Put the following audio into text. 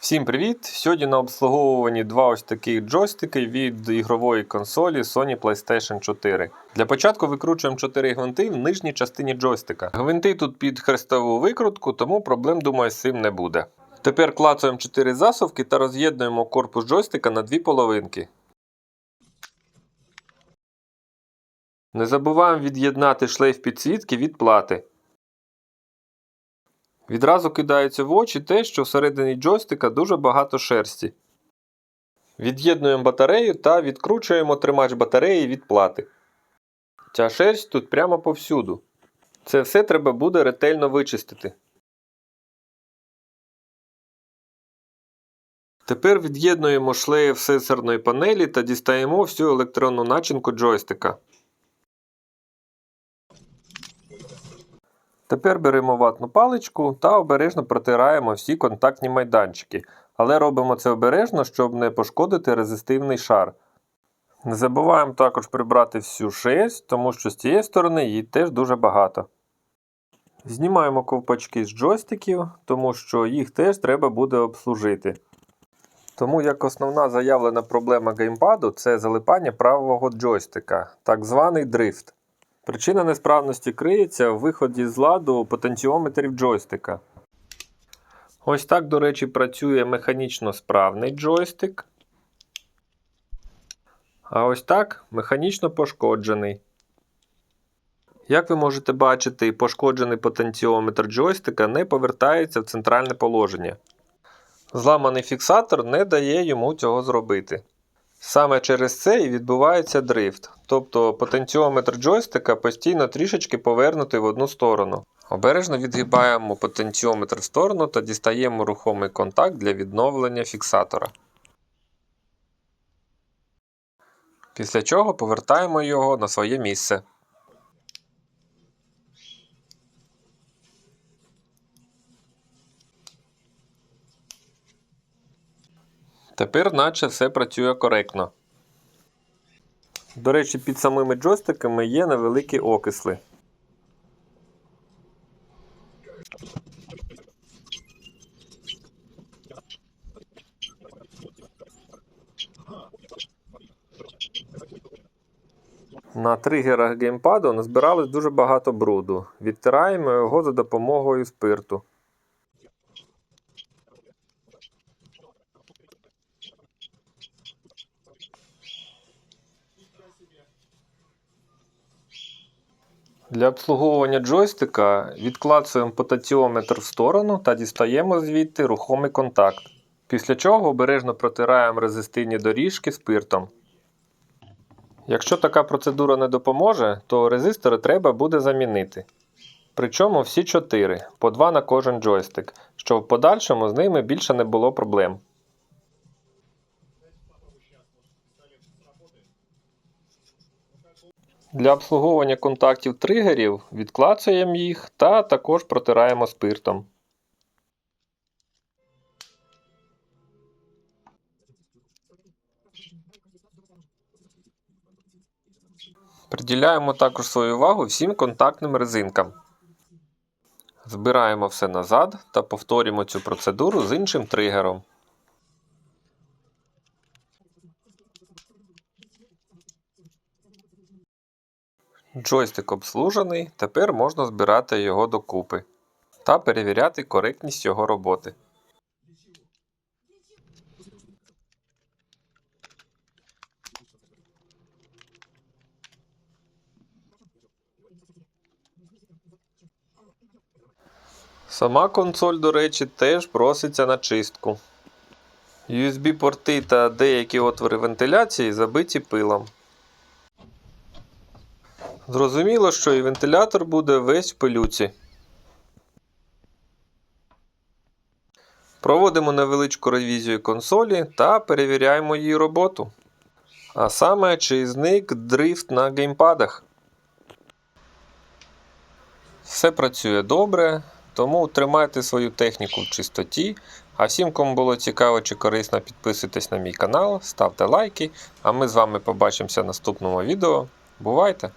Всім привіт! Сьогодні на обслуговуванні два ось таких джойстики від ігрової консолі Sony PlayStation 4. Для початку викручуємо 4 гвинти в нижній частині джойстика. Гвинти тут під хрестову викрутку, тому проблем, думаю, з цим не буде. Тепер клацаємо 4 засувки та роз'єднуємо корпус джойстика на дві половинки. Не забуваємо від'єднати шлейф підсвітки від плати. Відразу кидається в очі те, що всередині джойстика дуже багато шерсті. Від'єднуємо батарею та відкручуємо тримач батареї від плати. Ця шерсть тут прямо повсюду. Це все треба буде ретельно вичистити. Тепер від'єднуємо шлейф сенсорної панелі та дістаємо всю електронну начинку джойстика. Тепер беремо ватну паличку та обережно протираємо всі контактні майданчики, але робимо це обережно, щоб не пошкодити резистивний шар. Не забуваємо також прибрати всю шерсть, тому що з цієї сторони її теж дуже багато. Знімаємо ковпачки з джойстиків, тому що їх теж треба буде обслужити. Тому як основна заявлена проблема геймпаду це залипання правого джойстика, так званий дрифт. Причина несправності криється в виході з ладу потенціометрів джойстика. Ось так, до речі, працює механічно справний джойстик. А ось так механічно пошкоджений. Як ви можете бачити, пошкоджений потенціометр джойстика не повертається в центральне положення. Зламаний фіксатор не дає йому цього зробити. Саме через це і відбувається дрифт, тобто потенціометр джойстика постійно трішечки повернутий в одну сторону. Обережно відгибаємо потенціометр в сторону та дістаємо рухомий контакт для відновлення фіксатора. Після чого повертаємо його на своє місце. Тепер наче все працює коректно. До речі, під самими джойстиками є невеликі окисли. На тригерах геймпаду назбиралось дуже багато бруду. Відтираємо його за допомогою спирту. Для обслуговування джойстика відклацуємо потенціометр в сторону та дістаємо звідти рухомий контакт. Після чого обережно протираємо резистивні доріжки спиртом. Якщо така процедура не допоможе, то резистори треба буде замінити. Причому всі 4, по 2 на кожен джойстик, щоб в подальшому з ними більше не було проблем. Для обслуговування контактів тригерів відклацуємо їх та також протираємо спиртом. Приділяємо також свою увагу всім контактним резинкам. Збираємо все назад та повторюємо цю процедуру з іншим тригером. Джойстик обслужений, тепер можна збирати його докупи та перевіряти коректність його роботи. Сама консоль, до речі, теж проситься на чистку. USB-порти та деякі отвори вентиляції забиті пилом. Зрозуміло, що і вентилятор буде весь в пилюці. Проводимо невеличку ревізію консолі та перевіряємо її роботу. А саме, чи зник дрифт на геймпадах. Все працює добре, тому тримайте свою техніку в чистоті. А всім, кому було цікаво чи корисно, підписуйтесь на мій канал, ставте лайки. А ми з вами побачимося в наступному відео. Бувайте!